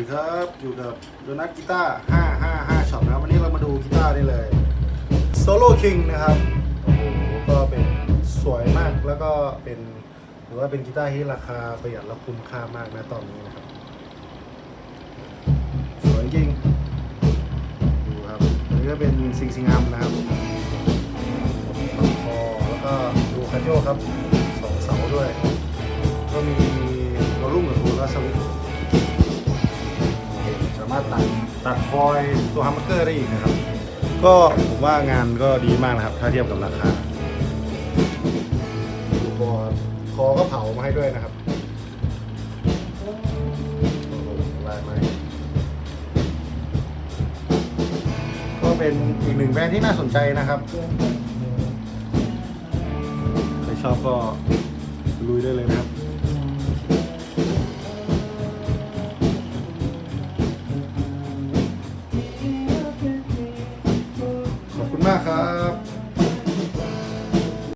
สวัสดีครับ อยู่กับโดนัทกีตาร์555ช็อปนะครับวันนี้เรามาดูกีตาร์นี่เลยโซโล่คิงนะครับ โอ้โห ก็เป็นสวยมากแล้วก็เป็นถือว่าเป็นกีตาร์ที่ราคาประหยัดและคุ้มค่ามากนะตอนนี้นะครับ สวยจริง ดูครับอันนี้ก็เป็นซิงซิงอัมนะครับลำคอแล้วก็ดูคาโยครับสองเสาด้วย ก็มีวอลลุ่มกับทูและสวิต ตัดตัดฟอยล์ตัวฮัมเมอร์เกอร์ได้อีกนะครับ ก็ผมว่างานก็ดีมากนะครับ ถ้าเทียบกับราคาดูคอคอก็เผามาให้ด้วยนะครับโอ้โหลายไม้ก็เป็นอีกหนึ่งแบรนด์ที่น่าสนใจนะครับใครชอบก็ลุยได้เลยนะครับ มากครับ